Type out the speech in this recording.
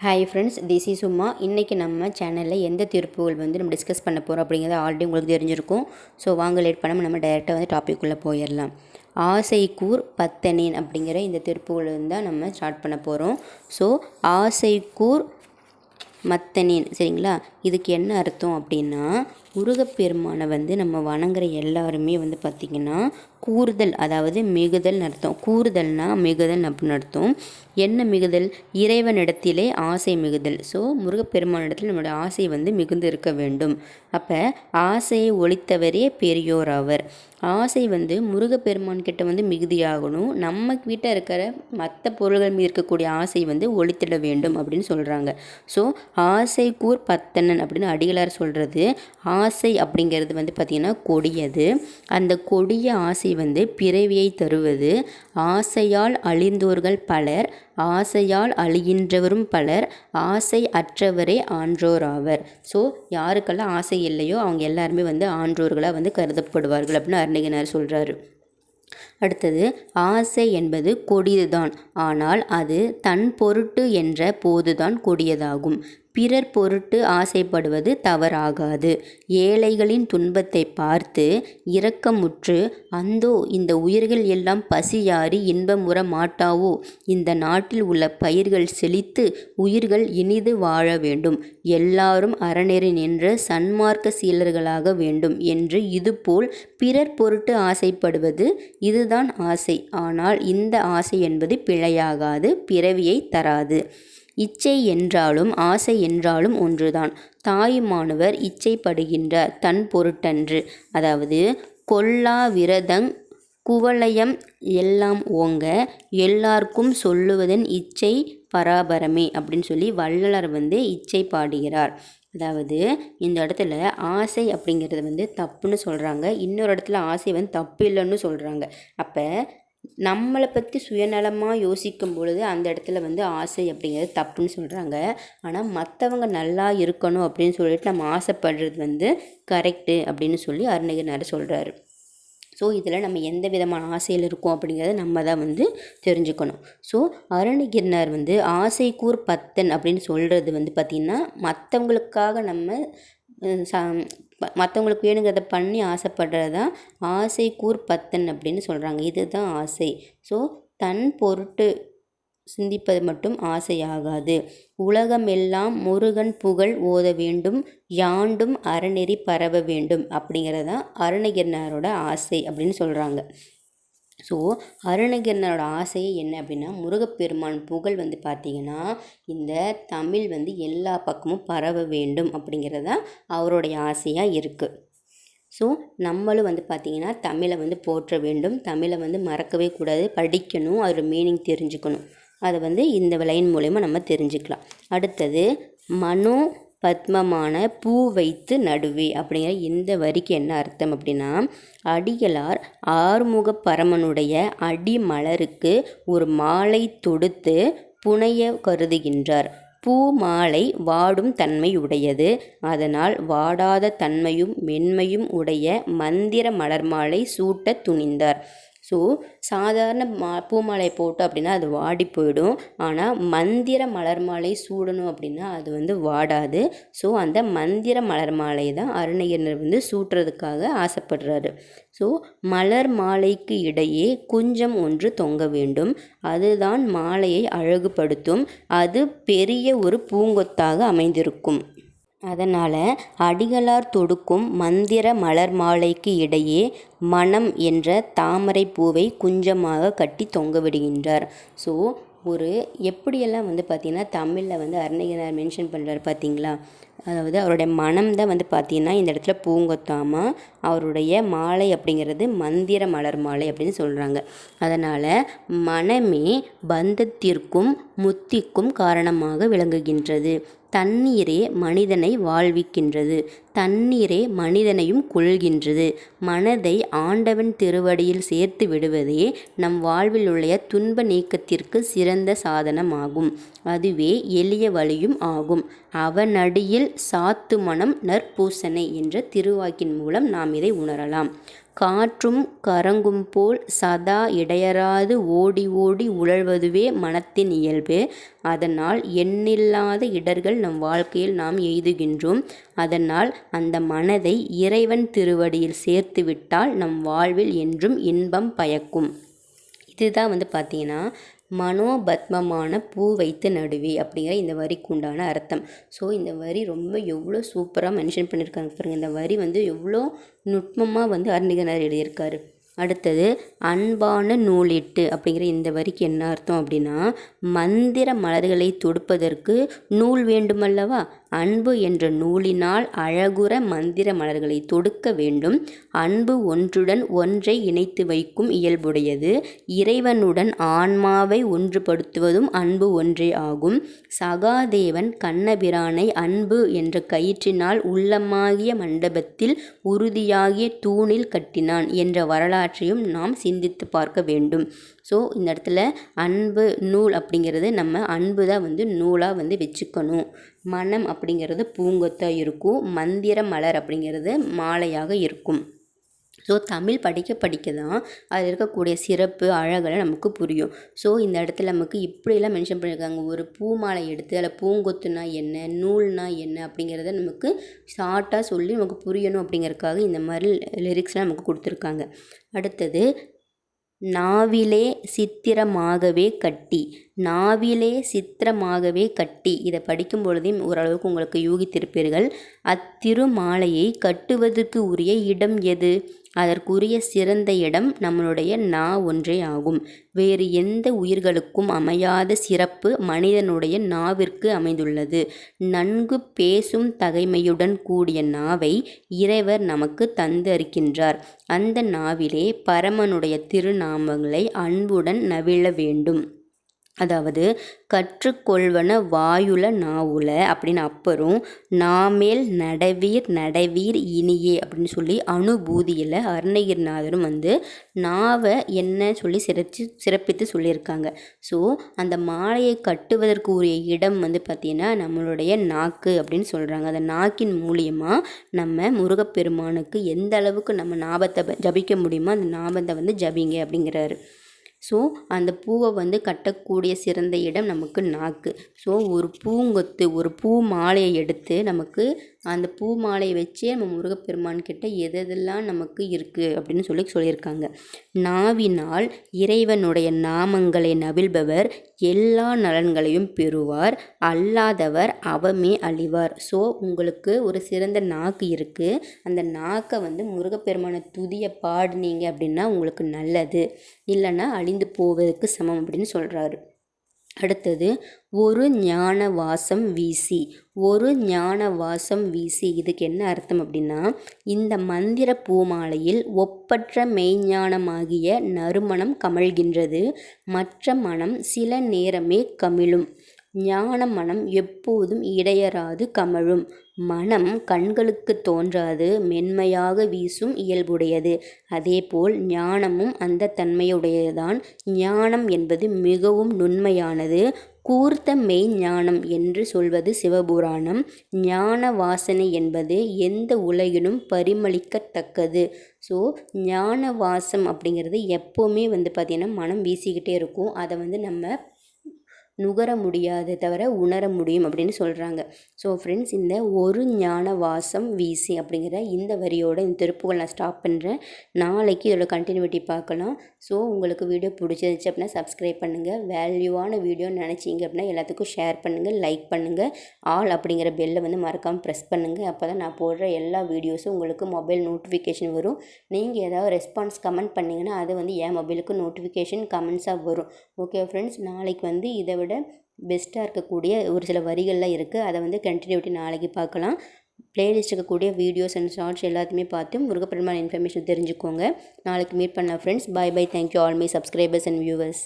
Hi friends this is சும்மா இன்றைக்கி நம்ம சேனலில் எந்த தீர்ப்புகள் வந்து நம்ம டிஸ்கஸ் பண்ண போகிறோம் அப்படிங்கிறது ஆல்ரெடி உங்களுக்கு தெரிஞ்சிருக்கும். ஸோ வாங்க லேட் பண்ணாமல் நம்ம டைரெக்டாக வந்து டாபிக் உள்ளே போயிடலாம். ஆசைக்கூர் பத்தனேன் அப்படிங்கிற இந்த தீர்ப்புகள் தான் நம்ம ஸ்டார்ட் பண்ண போகிறோம் ஸோ ஆசைக்கூர் மத்தனேன் சரிங்களா? இதுக்கு என்ன அர்த்தம் அப்படின்னா முருகப்பெருமானை வந்து நம்ம வணங்குற எல்லாருமே வந்து பார்த்திங்கன்னா கூறுதல் அதாவது மிகுதல்னு அர்த்தம். கூறுதல்னா மிகுதல் அப்படின்னு அர்த்தம். என்ன மிகுதல்? இறைவனிடத்திலே ஆசை மிகுதல். ஸோ முருகப்பெருமானிடத்தில் நம்மளுடைய ஆசை வந்து மிகுந்து இருக்க வேண்டும். அப்போ ஆசையை ஒழித்தவரே பெரியோர் அவர் ஆசை வந்து முருகப்பெருமான் கிட்ட வந்து மிகுதியாகணும். நம்ம கிட்ட இருக்கிற மற்ற பொருள்கள் மீது இருக்கக்கூடிய ஆசை வந்து ஒழித்திட வேண்டும் அப்படின்னு சொல்கிறாங்க ஸோ ஆசை கூர் பத்தனன் அப்படின்னு அடிகளார் சொல்கிறது ஆசை அப்படிங்கிறது வந்து பார்த்திங்கன்னா கொடியது. அந்த கொடிய ஆசை வந்து பிறவியை தருவது. ஆசையால் அழிந்தோர்கள் பலர் ஆசையால் அழிகின்றவரும் பலர் ஆசை அற்றவரே ஆன்றோர் ஆவர். ஸோ யாருக்கெல்லாம் ஆசை இல்லையோ அவங்க எல்லாருமே வந்து ஆன்றோர்களாக வந்து கருதப்படுவார்கள் அப்படின்னு அருணகினார் சொல்கிறாரு அடுத்தது ஆசை என்பது கொடியதுதான் ஆனால் அது தன் பொருட்டு என்ற போதுதான் கொடியதாகும். பிறர் பொருட்டு ஆசைப்படுவது தவறாகாது. ஏழைகளின் துன்பத்தை பார்த்து இரக்கமுற்று அந்தோ இந்த உயிர்கள் எல்லாம் பசியாறி இன்பமுற மாட்டாவோ? இந்த நாட்டில் உள்ள பயிர்கள் செழித்து உயிர்கள் இனிது வாழ வேண்டும். எல்லாரும் அறநெறி நின்ற சன்மார்க்க சீலர்களாக வேண்டும் என்று இதுபோல் பிறர் பொருட்டு ஆசைப்படுவது இதுதான் ஆசை. ஆனால் இந்த ஆசை என்பது பிழையாகாது பிறவியை தராது. இச்சை என்றாலும் ஆசை என்றாலும் ஒன்றுதான். தாயுமானவர் இச்சைப்படுகின்ற தன் பொருட்டன்று. அதாவது கொல்லா விரதங் குவலயம் எல்லாம் ஓங்க எல்லாருக்கும் சொல்லுவதன் இச்சை பராபரமே அப்படின்னு சொல்லி வள்ளலர் வந்து இச்சை பாடுகிறார். அதாவது இந்த இடத்துல ஆசை அப்படிங்கிறது வந்து தப்புன்னு சொல்கிறாங்க இன்னொரு இடத்துல ஆசை வந்து தப்பு இல்லைன்னு சொல்கிறாங்க அப்போ நம்மளை பற்றி சுயநலமாக யோசிக்கும் பொழுது அந்த இடத்துல வந்து ஆசை அப்படிங்கிறது தப்புன்னு சொல்கிறாங்க ஆனால் மற்றவங்க நல்லா இருக்கணும் அப்படின்னு சொல்லிட்டு நம்ம ஆசைப்படுறது வந்து கரெக்டு அப்படின்னு சொல்லி அருணகிரினார் சொல்கிறாரு ஸோ இதில் நம்ம எந்த விதமான ஆசையில் இருக்கோம் அப்படிங்கிறத நம்ம தான் வந்து தெரிஞ்சுக்கணும். ஸோ அருணகிரினார் வந்து ஆசை கூர் பத்தன் அப்படின்னு சொல்கிறது வந்து பார்த்திங்கன்னா மற்றவங்களுக்காக நம்ம ச மற்றவங்களுக்கு வேணுங்கிறத பண்ணி ஆசைப்படுறது? தான் ஆசை கூர் பத்தன் அப்படின்னு சொல்கிறாங்க இதுதான் ஆசை. ஸோ தன் பொருட்டு சிந்திப்பது மட்டும் ஆசையாகாது. உலகமெல்லாம் முருகன் புகழ் ஓத வேண்டும் யாண்டும் அறநெறி பரவ வேண்டும் அப்படிங்கிறது தான் அருணகிரினாரோட ஆசை அப்படின்னு சொல்கிறாங்க ஸோ அருணகிரினரோட ஆசையே என்ன அப்படின்னா முருகப்பெருமான் புகழ் வந்து பார்த்திங்கன்னா இந்த தமிழ் வந்து எல்லா பக்கமும் பரவ வேண்டும் அப்படிங்கிறது தான் அவருடைய ஆசையாக இருக்குது ஸோ நம்மளும் வந்து பார்த்திங்கன்னா தமிழை வந்து போற்ற வேண்டும். தமிழை வந்து மறக்கவே கூடாது. படிக்கணும். அதோட மீனிங் தெரிஞ்சுக்கணும். அதை வந்து இந்த லைன் மூலயமா நம்ம தெரிஞ்சுக்கலாம். அடுத்தது மனோ பத்மமான பூ வைத்து நடுவே அப்படிங்கிற இந்த வரிக்கு என்ன அர்த்தம் அப்படின்னா அடிகளார் ஆறுமுக பரமனுடைய அடிமலருக்கு ஒரு மாலை தொடுத்து புனைய கருதுகின்றார். பூ மாலை வாடும் தன்மை உடையது. அதனால் வாடாத தன்மையும் மென்மையும் உடைய மந்திர மலர் மாலை சூட்ட துணிந்தார். ஸோ சாதாரண மா பூமாலை போட்டோம் அப்படின்னா அது வாடி போயிடும். ஆனால் மந்திர மலர் மாலை சூடணும் அப்படின்னா அது வந்து வாடாது. ஸோ அந்த மந்திர மலர் மாலை தான் அருணகிரினர் வந்து சூட்டுறதுக்காக ஆசைப்படுறாரு. ஸோ மலர் மாலைக்கு இடையே குஞ்சம் ஒன்று தொங்க வேண்டும். அதுதான் மாலையை அழகுபடுத்தும். அது பெரிய ஒரு பூங்கொத்தாக அமைந்திருக்கும். அதனால் அடிகளார் தொடுக்கும் மந்திர மலர் மாலைக்கு இடையே மனம் என்ற தாமரை பூவை குஞ்சமாக கட்டி தொங்க விடுகின்றார். ஸோ ஒரு எப்படியெல்லாம் வந்து பார்த்திங்கன்னா தமிழில் வந்து அருணகிரினார் மென்ஷன் பண்ணுறாரு பார்த்தீங்களா அதாவது அவருடைய மனம் தான் வந்து பார்த்திங்கன்னா இந்த இடத்துல பூங்கொத்தாமல் அவருடைய மாலை அப்படிங்கிறது மந்திர மலர் மாலை அப்படின்னு சொல்கிறாங்க அதனால் மனமே பந்தத்திற்கும் முத்திக்கும் காரணமாக விளங்குகின்றது. தண்ணீரே மனிதனை வாழ்விக்கின்றது. தண்ணீரே மனிதனையும் கொள்கின்றது மனதை ஆண்டவன் திருவடியில் சேர்த்து விடுவதே நம் வாழ்வில் உள்ள துன்ப நீக்கத்திற்கு சிறந்த சாதனமாகும். அதுவே எளிய வழியும் ஆகும். அவனடியில் சாத்து மனம் நற்பூசனை என்ற திருவாக்கின் மூலம் நாம் இதை உணரலாம். காற்றும் கரங்கும் போல் சதா இடையறாது ஓடி ஓடி உழல்வதுவே மனத்தின் இயல்பு. அதனால் எண்ணில்லாத இடர்கள் நம் வாழ்க்கையில் நாம் எய்துகின்றோம். அதனால் அந்த மனதை இறைவன் திருவடியில் சேர்த்துவிட்டால் நம் வாழ்வில் என்றும் இன்பம் பயக்கும். இதுதான் வந்து பார்த்தீங்கன்னா மனோபத்மமான பூ வைத்து நடுவி அப்படிங்கிற இந்த வரிக்கு உண்டான அர்த்தம். ஸோ இந்த வரி ரொம்ப எவ்வளோ சூப்பராக மென்ஷன் பண்ணியிருக்காங்க பாருங்கள். இந்த வரி வந்து எவ்வளோ நுட்பமாக வந்து அருணிகனார் எழுதியிருக்காரு. அடுத்தது அன்பான நூலிட்டு அப்படிங்கிற இந்த வரிக்கு என்ன அர்த்தம் அப்படின்னா மந்திர மலர்களை தொடுப்பதற்கு நூல் வேண்டுமல்லவா அன்பு என்ற நூலினால் அழகுற மந்திர மலர்களை தொடுக்க வேண்டும். அன்பு ஒன்றுடன் ஒன்றை இணைத்து வைக்கும் இயல்புடையது. இறைவனுடன் ஆன்மாவை ஒன்றுபடுத்துவதும் அன்பு ஒன்றே ஆகும். சகாதேவன் கண்ணபிரானை அன்பு என்ற கயிற்றினால் உள்ளமாகிய மண்டபத்தில் உறுதியாகிய தூணில் கட்டினான் என்ற வரலாற்றையும் நாம் சிந்தித்து பார்க்க வேண்டும். ஸோ இந்த இடத்துல அன்பு நூல் அப்படிங்கிறது நம்ம அன்பு தான் வந்து நூலாக வந்து வச்சுக்கணும். மனம் அப்படிங்கிறது பூங்கொத்தாக இருக்கும். மந்திர மலர் அப்படிங்கிறது மாலையாக இருக்கும். ஸோ தமிழ் படிக்க படிக்க தான் அதில் இருக்கக்கூடிய சிறப்பு அழகெல்லாம் நமக்கு புரியும். ஸோ இந்த இடத்துல நமக்கு இப்படியெல்லாம் மென்ஷன் பண்ணியிருக்காங்க. ஒரு பூ மாலை எடுத்து அதில் பூங்கொத்துனா என்ன நூல்னா என்ன அப்படிங்கிறத நமக்கு ஷார்ட்டாக சொல்லி நமக்கு புரியணும் அப்படிங்கிறதுக்காக இந்த மாதிரி லிரிக்ஸ்லாம் நமக்கு கொடுத்துருக்காங்க. அடுத்தது நாவிலே சித்திரமாகவே கட்டி நாவிலே சித்திரமாகவே கட்டி. இதை படிக்கும் பொழுதே ஓரளவுக்கு உங்களுக்கு யூகித்திருப்பீர்கள். அத்திருமாலையை கட்டுவதற்கு உரிய இடம் எது? அதற்குரிய சிறந்த இடம் நம்மளுடைய நா ஒன்றே ஆகும். வேறு எந்த உயிர்களுக்கும் அமையாத சிறப்பு மனிதனுடைய நாவிற்கு அமைந்துள்ளது. நன்கு பேசும் தகைமையுடன் கூடிய நாவை இறைவர் நமக்கு தந்தருக்கின்றார். அந்த நாவிலே பரமனுடைய திருநாமங்களை அன்புடன் நவிழ வேண்டும். அதாவது கற்றுக்கொள்வன வாயுல நாவுல அப்படின்னு அப்புறம் நாமேல் நடவீர் நடவீர் இனியே அப்படின்னு சொல்லி அனுபூதியில் அருணகிரிநாதரும் வந்து நாவை என்ன சொல்லி சிறச்சு சிறப்பித்து சொல்லியிருக்காங்க. ஸோ அந்த மாலையை கட்டுவதற்கு உரிய இடம் வந்து பார்த்திங்கன்னா நம்மளுடைய நாக்கு அப்படின்னு சொல்கிறாங்க அந்த நாக்கின் மூலியமாக நம்ம முருகப்பெருமானுக்கு எந்த அளவுக்கு நம்ம நாபத்தை ஜபிக்க முடியுமோ அந்த நாபத்தை வந்து ஜபிங்க அப்படிங்கிறாரு. ஸோ அந்த பூவை வந்து கட்டக்கூடிய சிறந்த இடம் நமக்கு நாக்கு. ஸோ ஒரு பூங்கொத்து ஒரு பூ மாலையை எடுத்து நமக்கு அந்த பூ மாலையை வச்சே நம்ம முருகப்பெருமான்கிட்ட எது எதெல்லாம் நமக்கு இருக்குது அப்படின்னு சொல்லி சொல்லியிருக்காங்க. நாவினால் இறைவனுடைய நாமங்களை நவிழ்பவர் எல்லா நலன்களையும் பெறுவார் அல்லாதவர் அவமே அழிவார். ஸோ உங்களுக்கு ஒரு சிறந்த நாக்கு இருக்குது அந்த நாக்கை வந்து முருகப்பெருமான துதியை பாடினீங்க அப்படின்னா உங்களுக்கு நல்லது. இல்லைன்னா அழிந்து போவதற்கு சமம் அப்படின்னு சொல்கிறாரு அடுத்தது ஒரு ஞான வாசம் வீசி. ஒரு ஞான வாசம் வீசி இதுக்கு என்ன அர்த்தம் அப்படின்னா இந்த மந்திர பூமாலையில் ஒப்பற்ற மெய்ஞானமாகிய நறுமணம் கமழ்கின்றது. மற்ற மனம் சில நேரமே கமிழும். ஞான மனம் எப்போதும் இடையறாது கமழும். மனம் கண்களுக்கு தோன்றாது மென்மையாக வீசும் இயல்புடையது. அதேபோல் ஞானமும் அந்த தன்மையுடையதுதான். ஞானம் என்பது மிகவும் நுண்மையானது. கூர்த்த மெய் ஞானம் என்று சொல்வது சிவபுராணம். ஞான வாசனை என்பது எந்த உலகிலும் பரிமளிக்கத்தக்கது. ஸோ ஞான வாசம் அப்படிங்கிறது எப்போவுமே வந்து பார்த்திங்கன்னா மனம் வீசிக்கிட்டே இருக்கும். அதை வந்து நம்ம நுகர முடியாது தவிர உணர முடியும் அப்படின்னு சொல்கிறாங்க ஸோ ஃப்ரெண்ட்ஸ் இந்த ஒரு ஞான வாசம் வீசி அப்படிங்கிற இந்த வரியோட இந்த திருப்புகள் நான் ஸ்டாப் பண்ணுறேன் நாளைக்கு இதோட கண்டினியூட்டி பார்க்கலாம். ஸோ உங்களுக்கு வீடியோ பிடிச்சிருந்துச்சு அப்படின்னா சப்ஸ்கிரைப் பண்ணுங்கள் வேல்யூவான வீடியோ நினச்சிங்க அப்படின்னா எல்லாத்துக்கும் ஷேர் பண்ணுங்கள் லைக் பண்ணுங்கள் ஆல் அப்படிங்கிற பெல்லை வந்து மறக்காமல் ப்ரெஸ் பண்ணுங்கள் அப்போ தான் நான் போடுற எல்லா வீடியோஸும் உங்களுக்கு மொபைல் நோட்டிஃபிகேஷன் வரும். நீங்கள் ஏதாவது ரெஸ்பான்ஸ் கமெண்ட் பண்ணிங்கன்னா அது வந்து என் மொபைலுக்கு நோட்டிஃபிகேஷன் கமெண்ட்ஸாக வரும். ஓகே ஃப்ரெண்ட்ஸ் நாளைக்கு வந்து இதை விட பெஸ்ட்டாக இருக்கக்கூடிய ஒரு சில வரிகள்லாம் இருக்குது அதை வந்து கண்டினியூட்டி நாளைக்கு பார்க்கலாம். பிளேலிஸ்ட் இருக்கக்கூடிய வீடியோஸ் அண்ட் ஷார்ட்ஸ் எல்லாத்தையுமே பார்த்து முருகப்பெருமான் இன்ஃபர்மேஷன் தெரிஞ்சுக்கோங்க. நாளைக்கு மீட் பண்ண friends bye bye thank you all my subscribers and viewers